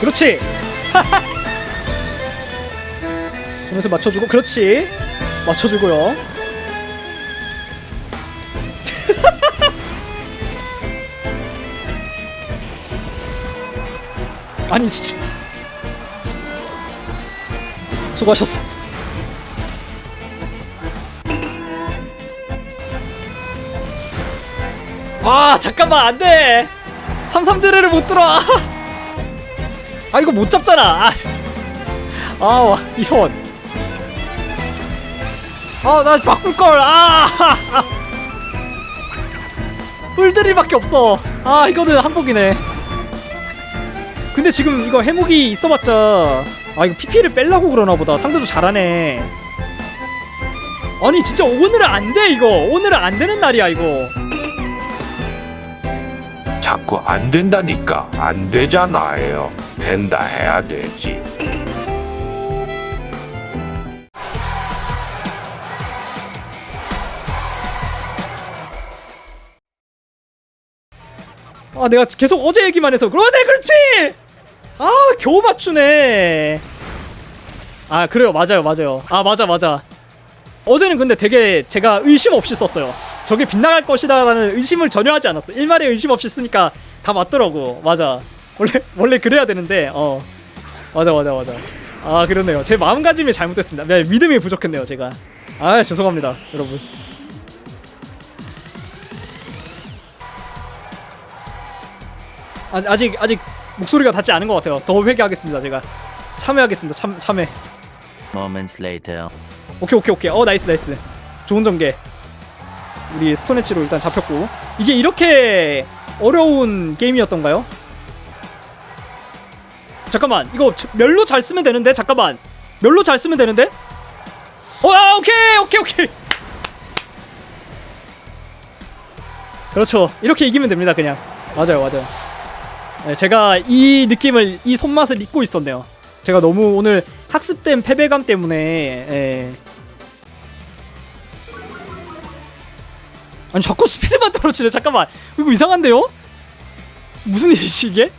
그렇지. 그러면서 맞춰주고 그렇지. 맞춰주고요. 아니 진짜. 수고하셨습니다. 아 잠깐만 안돼. 삼삼드레를 못 들어 아 이거 못 잡잖아. 아, 아 와, 이런. 아나 바꿀걸. 아 뿔들이밖에 없어. 아 이거는 한복이네. 근데 지금 이거 해묵이 있어봤자 아 이거 PP를 빼려고 그러나 보다. 상대도 잘하네. 아니 진짜 오늘은 안 돼 이거. 오늘은 안 되는 날이야 이거 자꾸 안 된다니까 안 되잖아요. 된다 해야 되지. 아 내가 계속 어제 얘기만 해서 그러네 그렇지! 아 겨우 맞추네. 아 그래요. 맞아요 맞아요. 아 맞아 맞아. 어제는 근데 되게 제가 의심 없이 썼어요 저게 빗나갈 것이다 라는 의심을 전혀 하지 않았어 일말에 의심 없이 쓰니까 다 맞더라고 맞아 원래 원래 그래야 되는데 어 맞아 맞아 맞아 아 그렇네요 제 마음가짐이 잘못됐습니다 네, 믿음이 부족했네요 제가 아 죄송합니다 여러분 아, 아직 아직 목소리가 닿지 않은 것 같아요. 더 회개하겠습니다. 제가 참여하겠습니다. 참 참여. Moments later. 오케이 오케이 오케이. 어 나이스 나이스. 좋은 전개. 우리 스톤엣지로 일단 잡혔고 이게 이렇게 어려운 게임이었던가요? 잠깐만 이거 저- 멸로 잘 쓰면 되는데 잠깐만 멸로 잘 쓰면 되는데? 어 아, 오케이 오케이 오케이. 그렇죠. 이렇게 이기면 됩니다. 그냥 맞아요 맞아요. 네, 제가 이 느낌을 이 손맛을 잊고 있었네요. 제가 너무 오늘 학습된 패배감 때문에 예. 아니 자꾸 스피드만 떨어지네. 잠깐만 이거 이상한데요? 무슨 일이지 이게?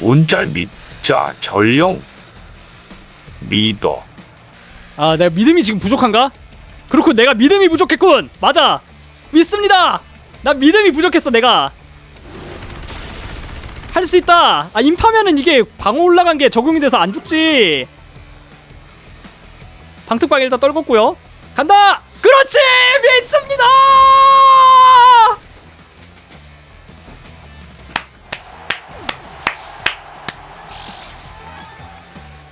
운잘 믿자 전령 믿어. 아 내가 믿음이 지금 부족한가? 그렇고 내가 믿음이 부족했군. 맞아 믿습니다. 나 믿음이 부족했어 내가. 할 수 있다. 아 인파면은 이게 방어 올라간 게 적용이 돼서 안 죽지. 방특방 일단 떨궜고요. 간다. 그렇지 믿습니다.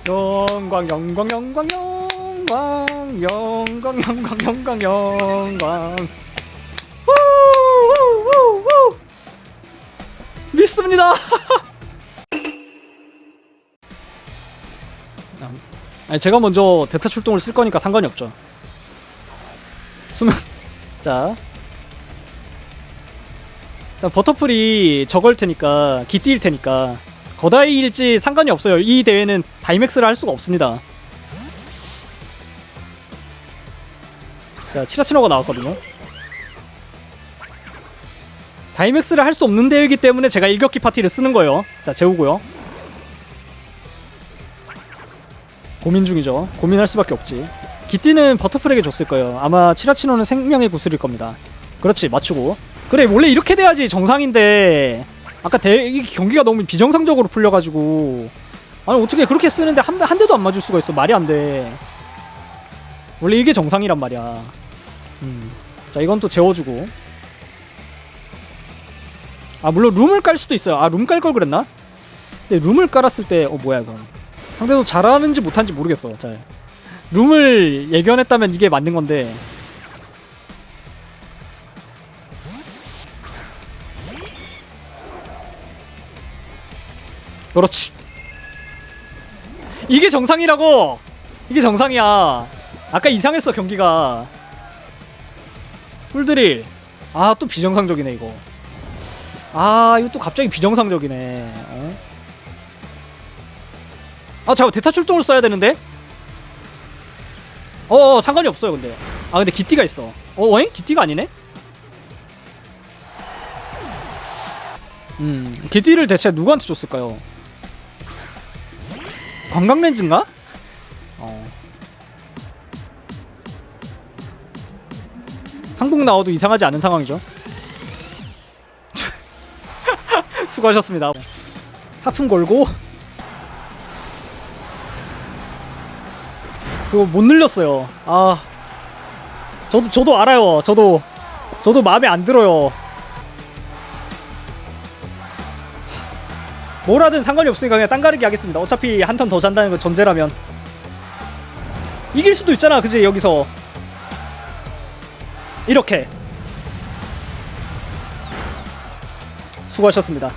영광 영광 영광 영광 영광 영광 영광 영광 후후후후 믿습니다. 아, 아니 제가 먼저 대타 출동을 쓸 거니까 상관이 없죠. 자 일단 버터풀이 저걸 테니까 기띠일 테니까 거다이일지 상관이 없어요. 이 대회는 다이맥스를 할 수가 없습니다. 자, 치라치노가 나왔거든요. 다이맥스를 할 수 없는 대회이기 때문에 제가 일격기 파티를 쓰는 거예요. 자, 재우고요. 고민 중이죠. 고민할 수밖에 없지. 기띠는 버터풀에게 줬을 거예요. 아마 치라치노는 생명의 구슬일 겁니다. 그렇지, 맞추고. 그래, 원래 이렇게 돼야지 정상인데 아까 대, 이 경기가 너무 비정상적으로 풀려가지고 아니 어떻게 그렇게 쓰는데 한, 대- 한 대도 안 맞을 수가 있어 말이 안 돼 원래 이게 정상이란 말이야 음. 자 이건 또 재워주고 아 물론 룸을 깔 수도 있어요 아 룸 깔 걸 그랬나? 근데 룸을 깔았을 때 어 뭐야 이건 상대도 잘하는지 못하는지 모르겠어 잘 룸을 예견했다면 이게 맞는 건데 그렇지. 이게 정상이라고. 이게 정상이야. 아까 이상했어 경기가. 풀드릴. 아 또 비정상적이네 이거. 아 이거 또 갑자기 비정상적이네. 어? 아 잠깐 대타 출동을 써야 되는데. 어, 어 상관이 없어요 근데. 아 근데 기띠가 있어. 어 어잉? 기띠가 아니네? 음 기띠를 대체 누구한테 줬을까요? 관광 렌즈인가? 어. 한국 나와도 이상하지 않은 상황이죠. 수고하셨습니다. 하품 걸고 이거 못 늘렸어요. 아, 저도 저도 알아요. 저도 저도 마음에 안 들어요. 뭘 하든 상관이 없으니까 그냥 땅 가르기 하겠습니다. 어차피 한 턴 더 잔다는 거 전제라면 이길 수도 있잖아, 그지 여기서 이렇게 수고하셨습니다.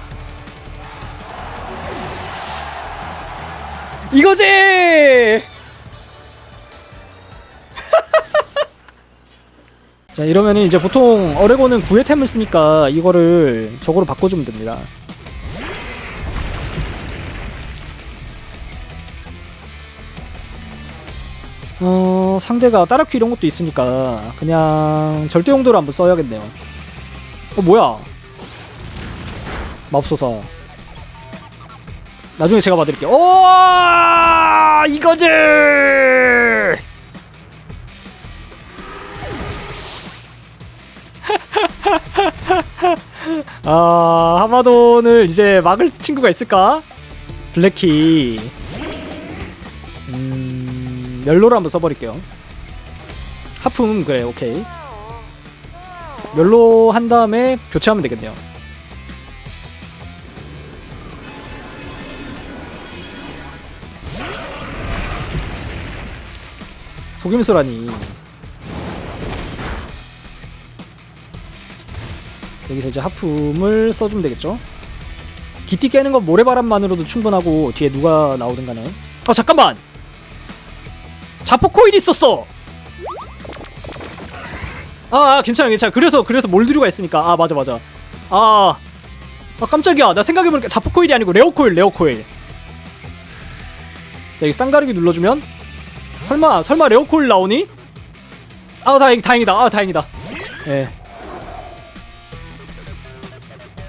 이거지! 자 이러면은 이제 보통 어레고는 구회템을 쓰니까 이거를 저거로 바꿔주면 됩니다. 어 상대가 따라큐 이런 것도 있으니까 그냥 절대 용도로 한번 써야겠네요. 어 뭐야? 맙소사. 나중에 제가 봐드릴게요. 오 이거지. 아 하마돈을 이제 막을 친구가 있을까? 블랙키. 음 멸로를 한번 써버릴게요. 하품 그래 오케이. 멸로 한 다음에 교체하면 되겠네요. 속임수라니. 여기서 이제 하품을 써주면 되겠죠? 기티 깨는 건 모래바람만으로도 충분하고 뒤에 누가 나오든 간에. 아 잠깐만! 자포 코일 있었어! 아, 아 괜찮아 괜찮아. 그래서 그래서 몰드류가 있으니까. 아 맞아 맞아. 아, 아 깜짝이야. 나 생각해보니까 자포 코일이 아니고 레오 코일 레오 코일. 자 여기 쌍가르기 눌러주면? 설마 설마 레오 코일 나오니? 아 다행 다행이다. 아 다행이다. 예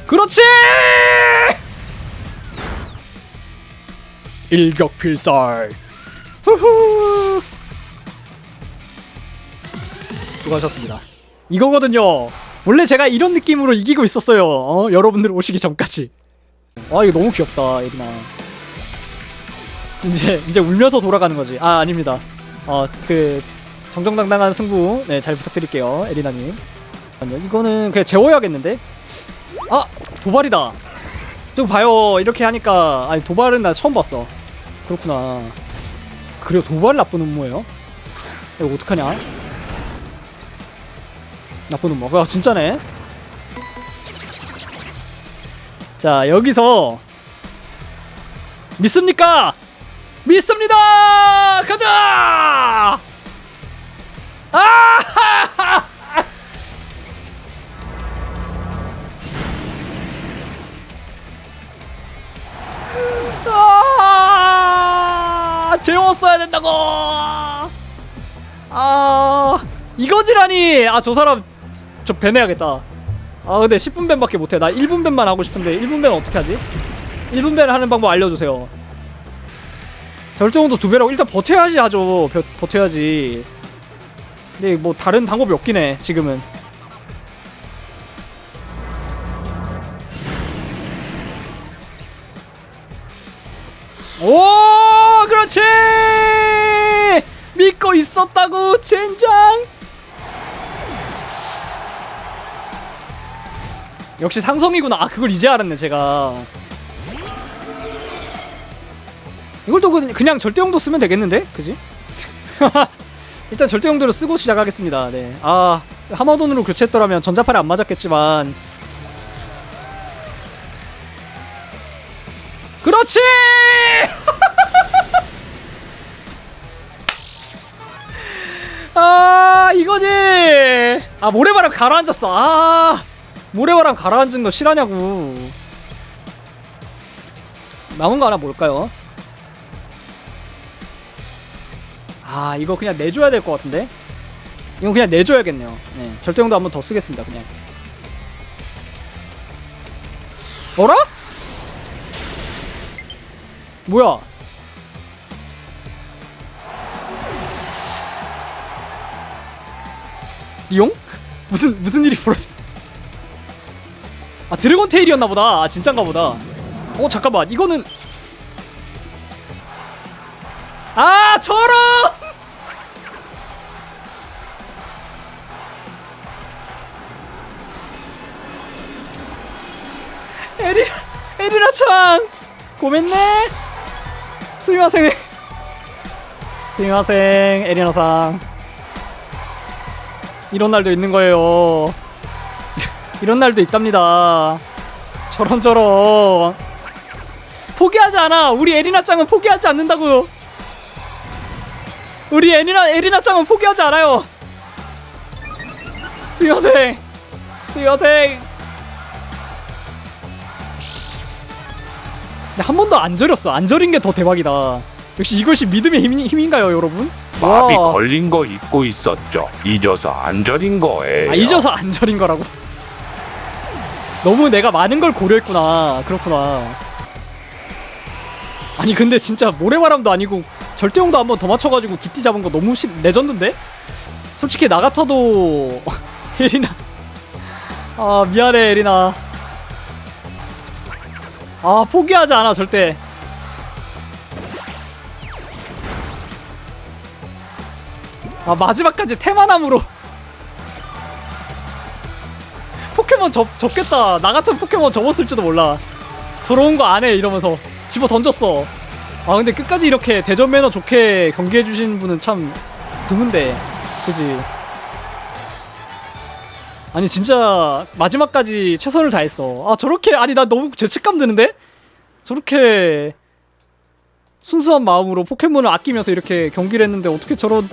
그렇지! 일격필살. 후후. 수고하셨습니다. 이거거든요. 원래 제가 이런 느낌으로 이기고 있었어요. 어? 여러분들 오시기 전까지. 아 이거 너무 귀엽다, 에리나. 이제 이제 울면서 돌아가는 거지. 아 아닙니다. 어그 정정당당한 승부 네잘 부탁드릴게요, 에리나님. 이거는 그냥 재워야겠는데? 아 도발이다. 좀 봐요. 이렇게 하니까 아니 도발은 나 처음 봤어. 그렇구나. 그래요 도발 나쁜 음모예요? 이거 어떡하냐? 나쁜 음모. 아 진짜네. 자 여기서 믿습니까? 믿습니다. 가자. 아! 아, 재웠어야 된다고. 아, 이거지라니. 아, 저 사람 저 배내야겠다. 아, 근데 10분 밴밖에 못해. 나 1분 밴만 하고 싶은데 1분 밴 어떻게 하지? 1분 밴 하는 방법 알려주세요. 절정도 두 배라고 일단 버텨야지 하죠. 버, 버텨야지. 근데 뭐 다른 방법이 없긴 해. 지금은. 오 그렇지 믿고 있었다고 젠장! 역시 상성이구나. 아 그걸 이제 알았네 제가. 이걸 또 그- 그냥 절대용도 쓰면 되겠는데? 그지? 일단 절대용도로 쓰고 시작하겠습니다. 네아 하마돈으로 교체했더라면 전자팔에 안 맞았겠지만. 그렇지! 아 이거지! 아 모래바람 가라앉았어. 아 모래바람 가라앉은 거 실하냐고. 남은 거 하나 뭘까요? 아 이거 그냥 내줘야 될 것 같은데? 이건 그냥 내줘야겠네요. 네, 절대용도 한번 더 쓰겠습니다. 그냥. 어라? 뭐야? 용? 무슨 무슨 일이 벌어지? 아 드래곤 테일이었나 보다. 아 진짠가 보다. 어 잠깐만 이거는 아 저런 에리나 에리나 창 고맙네 스미마생 스미마생 에리나 상 이런 날도 있는 거예요. 이런 날도 있답니다. 저런 저런. 포기하지 않아. 우리 에리나 짱은 포기하지 않는다고요 우리 에리나 에리나 짱은 포기하지 않아요. 스미마생. 근데 한 번도 안 저렸어. 안 저린 게 더 대박이다. 역시 이것이 믿음의 힘, 힘인가요, 여러분? 마비 와. 걸린 거 잊고 있었죠. 잊어서 안 절인 거예요. 아 잊어서 안 저린 거라고. 너무 내가 많은 걸 고려했구나. 그렇구나. 아니 근데 진짜 모래바람도 아니고 절대용도 한 번 더 맞춰가지고 기띠 잡은 거 너무 시, 레전드인데? 솔직히 나 같아도 에리나 아 미안해 에리나 아 포기하지 않아 절대 아 마지막까지 테마남으로. 포켓몬 접, 접겠다. 나 같은 포켓몬 접었을지도 몰라. 더러운 거 안 해 이러면서. 집어 던졌어. 아 근데 끝까지 이렇게 대전 매너 좋게 경기해 주신 분은 참 드문데. 그지? 아니 진짜 마지막까지 최선을 다했어. 아 저렇게 아니 나 너무 죄책감 드는데? 저렇게 순수한 마음으로 포켓몬을 아끼면서 이렇게 경기를 했는데 어떻게 저런